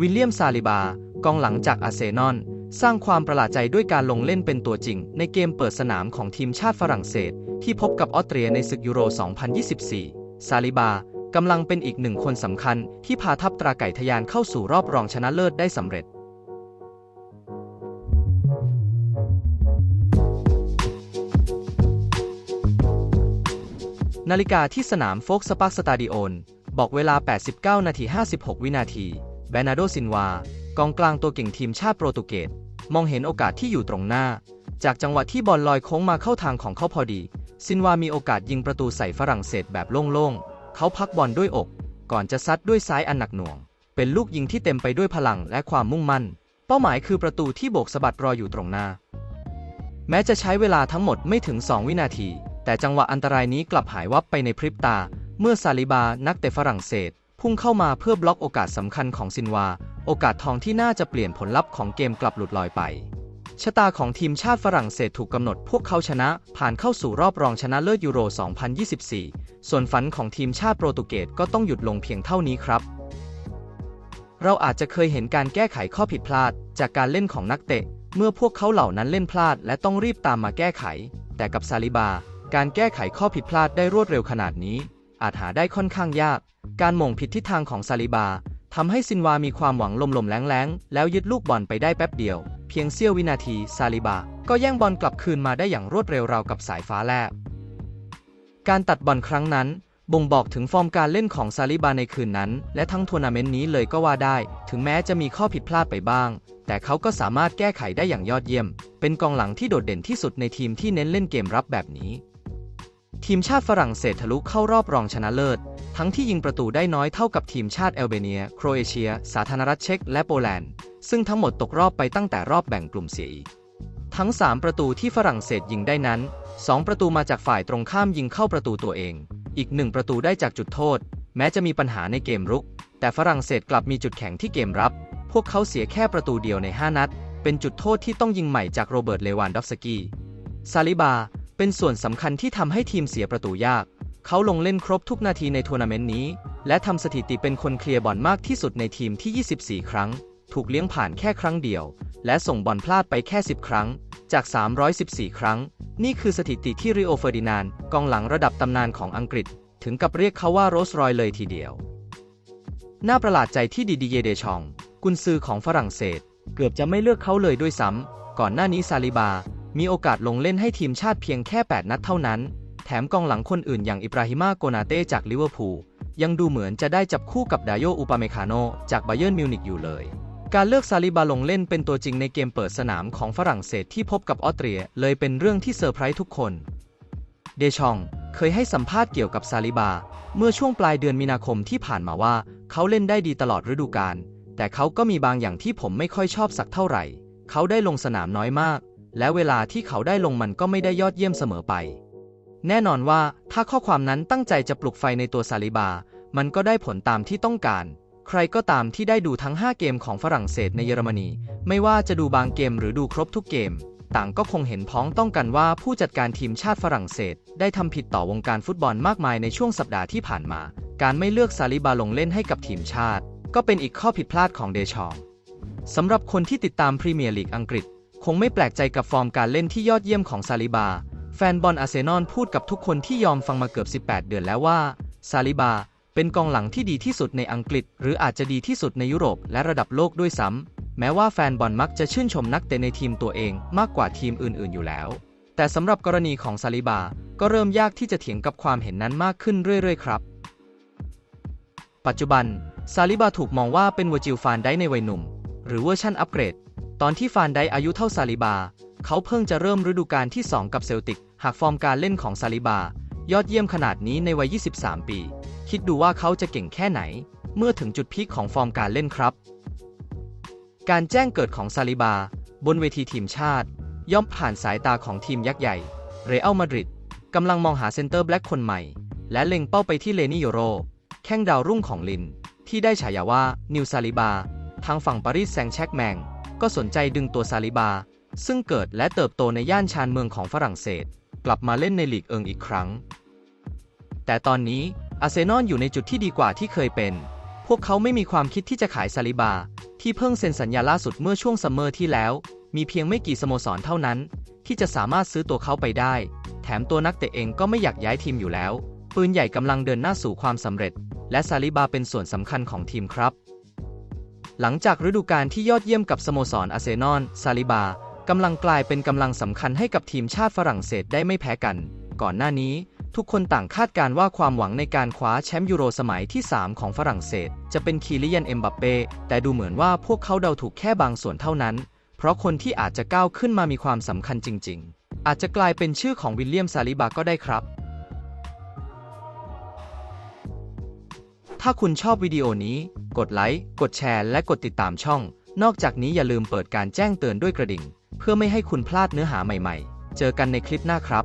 วิลเลียมซาลิบา กองหลังจากอาร์เซนอลสร้างความประหลาดใจด้วยการลงเล่นเป็นตัวจริง ในเกมเปิดสนามของทีมชาติฝรั่งเศส ที่พบกับออสเตรียในศึกยูโร 2024 ซาลิบากำลังเป็นอีกหนึ่งคนสำคัญที่พาทัพตราไก่ทะยานเข้าสู่รอบรองชนะเลิศได้สำเร็จ นาฬิกาที่สนามโฟกสปาร์สตาดิโอนบอกเวลา 89 นาที 56 วินาที บนาโดซินวากองกลางตัวเก่งทีมชาติโปรตุเกสมองเห็นโอกาสที่อยู่ตรงหน้า จากจังหวะที่บอลลอยโค้งมาเข้าทางของเขาพอดี ซินวามีโอกาสยิงประตูใส่ฝรั่งเศสแบบโล่งๆ เขาพักบอลด้วยอก ก่อนจะซัดด้วยซ้ายอันหนักหน่วง เป็นลูกยิงที่เต็มไปด้วยพลังและความมุ่งมั่น เป้าหมายคือประตูที่โบกสะบัดรออยู่ตรงหน้า แม้จะใช้เวลาทั้งหมดไม่ถึง 2 วินาที แต่จังหวะอันตรายนี้กลับหายวับไปในพริบตา เมื่อซาลิบานักเตะฝรั่งเศส พุ่งเข้ามาเพื่อบล็อกโอกาสสำคัญของซินวา โอกาสทองที่น่าจะเปลี่ยนผลลัพธ์ของเกมกลับหลุดลอยไป ชะตาของทีมชาติฝรั่งเศสถูกกำหนดพวกเขาชนะ ผ่านเข้าสู่รอบรองชนะเลิศยูโร 2024 ส่วนฝันของทีมชาติโปรตุเกสก็ต้องหยุดลงเพียงเท่านี้ครับ เราอาจจะเคยเห็นการแก้ไขข้อผิดพลาด จากการเล่นของนักเตะ เมื่อพวกเขาเหล่านั้นเล่นพลาด และต้องรีบตามมาแก้ไข แต่กับซาลิบา การแก้ไขข้อผิดพลาดได้รวดเร็วขนาดนี้ อาจหาได้ค่อนข้างยาก การหม่งผิดทิศทางของซาลิบาทำให้ซินวามีความหวังลมๆแรงๆ แล้วยึดลูกบอลไปได้แป๊บเดียว เพียงเสี้ยววินาทีซาลิบา ก็แย่งบอลกลับคืนมาได้อย่างรวดเร็วราวกับสายฟ้าแลบ การตัดบอลครั้งนั้น บ่งบอกถึงฟอร์มการเล่นของซาลิบาในคืนนั้น และทั้งทัวร์นาเมนต์นี้เลยก็ว่าได้ ถึงแม้จะมีข้อผิดพลาดไปบ้าง แต่เขาก็สามารถแก้ไขได้อย่างยอดเยี่ยม เป็นกองหลังที่โดดเด่นที่สุดในทีมที่เน้นเล่นเกมรับแบบนี้ ทีมชาติฝรั่งเศสทะลุเข้ารอบรองชนะเลิศ ทั้งที่ยิงประตูได้น้อยเท่ากับทีมชาติเอลเบเนีย โครเอเชีย สาธารณรัฐเช็ก และโปแลนด์ ซึ่งทั้งหมดตกรอบไปตั้งแต่รอบแบ่งกลุ่มเสียอีก ทั้ง 3 ประตูที่ฝรั่งเศสยิงได้นั้น 2 ประตูมาจากฝ่ายตรงข้ามยิงเข้าประตูตัวเอง อีกหนึ่งประตูได้จากจุดโทษ แม้จะมีปัญหาในเกมรุก แต่ฝรั่งเศสกลับมีจุดแข็งที่เกมรับ พวกเขาเสียแค่ประตูเดียวใน 5 นัด เป็นจุดโทษที่ต้องยิงใหม่จากโรเบิร์ต เลวานดอฟสกี้ ซาลิบา เป็นส่วนสำคัญที่ทำให้ทีมเสียประตูยาก เขาลงเล่นครบทุกนาทีในทัวร์นาเมนต์นี้ และทำสถิติเป็นคนเคลียร์บอลมากที่สุดในทีมที่ 24 ครั้ง ถูกเลี้ยงผ่านแค่ครั้งเดียว และส่งบอลพลาดไปแค่ 10 ครั้ง จาก 314 ครั้ง นี่คือสถิติที่ริโอเฟอร์ดินานด์กองหลังระดับตำนานของอังกฤษ ถึงกับเรียกเขาว่าโรสรอยเลยทีเดียว น่าประหลาดใจที่ดิดีเยเดชอง กุนซือของฝรั่งเศส เกือบจะไม่เลือกเขาเลยด้วยซ้ำก่อนหน้านี้ซาลิบา มีโอกาสลงเล่นให้ทีมชาติเพียงแค่ 8 นัดเท่านั้น แถมกองหลังคนอื่นอย่างอิบราฮิมาโกนาเต้จากลิเวอร์พูลยังดูเหมือนจะได้จับคู่กับดาโยอุปาเมคาโนจากไบเยิร์นมิวนิกอยู่เลย การเลือกซาลิบาลงเล่นเป็นตัวจริงในเกมเปิดสนามของฝรั่งเศสที่พบกับออสเตรียเลยเป็นเรื่องที่เซอร์ไพรส์ทุกคน เดชองเคยให้สัมภาษณ์เกี่ยวกับซาลิบา เมื่อช่วงปลายเดือนมีนาคมที่ผ่านมาว่า เขาเล่นได้ดีตลอดฤดูกาลแต่เขาก็มีบางอย่างที่ผมไม่ค่อยชอบสักเท่าไหร่ เขาได้ลงสนามน้อยมาก และเวลาที่เขาได้ลงมันก็ไม่ได้ยอดเยี่ยมเสมอไป แน่นอนว่าถ้าข้อความนั้นตั้งใจจะปลุกไฟในตัวซาลิบา มันก็ได้ผลตามที่ต้องการ ใครก็ตามที่ได้ดูทั้ง 5 เกมของฝรั่งเศสในเยอรมนี ไม่ว่าจะดูบางเกมหรือดูครบทุกเกม ต่างก็คงเห็นพ้องต้องกันว่าผู้จัดการทีมชาติฝรั่งเศส ได้ทำผิดต่อวงการฟุตบอลมากมายในช่วงสัปดาห์ที่ผ่านมา การไม่เลือกซาลิบาลงเล่นให้กับทีมชาติ ก็เป็นอีกข้อผิดพลาดของเดชองสำหรับคนที่ติดตามพรีเมียร์ลีกอังกฤษ คงไม่แปลกใจกับฟอร์มการเล่นที่ยอดเยี่ยมของซาลิบา แฟนบอลอาร์เซนอลพูดกับทุกคนที่ยอมฟังมาเกือบ 18 เดือนแล้วว่า ซาลิบา เป็นกองหลังที่ดีที่สุดในอังกฤษ หรืออาจจะดีที่สุดในยุโรปและระดับโลกด้วยซ้ำ แม้ว่าแฟนบอลมักจะชื่นชมนักเตะในทีมตัวเองมากกว่าทีมอื่น ๆ อยู่แล้ว แต่สำหรับกรณีของซาลิบา ก็เริ่มยากที่จะเถียงกับความเห็นนั้นมากขึ้นเรื่อย ๆ ครับ ปัจจุบัน ซาลิบาถูกมองว่าเป็นวอจิลฟานได้ในวัยหนุ่ม หรือเวอร์ชั่นอัปเกรด ตอนที่ฟานไดอายุเท่าซาลิบา เขาเพิ่งจะเริ่มฤดูกาลที่ 2 กับเซลติก หากฟอร์มการเล่นของซาลิบา ยอดเยี่ยมขนาดนี้ในวัย 23 ปี คิดดูว่าเขาจะเก่งแค่ไหน เมื่อถึงจุดพีคของฟอร์มการเล่นครับ การแจ้งเกิดของซาลิบา บนเวทีทีมชาติ ย่อมผ่านสายตาของทีมยักษ์ใหญ่ เรอัลมาดริดกำลังมองหาเซนเตอร์แบล็กคนใหม่ และเล็งเป้าไปที่เลนิโยโร แข้งดาวรุ่งของลิน ที่ได้ฉายาว่านิวซาลิบา ทางฝั่งปารีสแซงต์แชกแมง ก็สนใจดึงตัวซาลิบา ซึ่งเกิดและเติบโตในย่านชานเมืองของฝรั่งเศส กลับมาเล่นในลีกเอิงอีกครั้ง แต่ตอนนี้อาร์เซนอลอยู่ในจุดที่ดีกว่าที่เคยเป็น พวกเขาไม่มีความคิดที่จะขายซาลิบา ที่เพิ่งเซ็นสัญญาล่าสุดเมื่อช่วงซัมเมอร์ที่แล้ว มีเพียงไม่กี่สโมสรเท่านั้น ที่จะสามารถซื้อตัวเขาไปได้ แถมตัวนักเตะเองก็ไม่อยากย้ายทีมอยู่แล้ว ปืนใหญ่กำลังเดินหน้าสู่ความสำเร็จ และซาลิบาเป็นส่วนสำคัญของทีมครับ หลังจากฤดูกาลที่ยอดเยี่ยมกับสโมสรอาร์เซนอล ซาลิบากำลังกลายเป็นกำลังสำคัญให้กับทีมชาติฝรั่งเศสได้ไม่แพ้กัน ก่อนหน้านี้ทุกคนต่างคาดการณ์ว่าความหวังในการคว้าแชมป์ยูโรสมัยที่ 3 ของฝรั่งเศส จะเป็นคีลิยันเอ็มบัปเป้ แต่ดูเหมือนว่าพวกเขาเดาถูกแค่บางส่วนเท่านั้น เพราะคนที่อาจจะก้าวขึ้นมามีความสำคัญจริง ๆ อาจจะกลายเป็นชื่อของวิลเลียมซาลิบาก็ได้ครับ ถ้าคุณชอบวิดีโอนี้ กดไลค์ กดแชร์ และกดติดตามช่อง นอกจากนี้อย่าลืมเปิดการแจ้งเตือนด้วยกระดิ่ง เพื่อไม่ให้คุณพลาดเนื้อหาใหม่ๆ เจอกันในคลิปหน้าครับ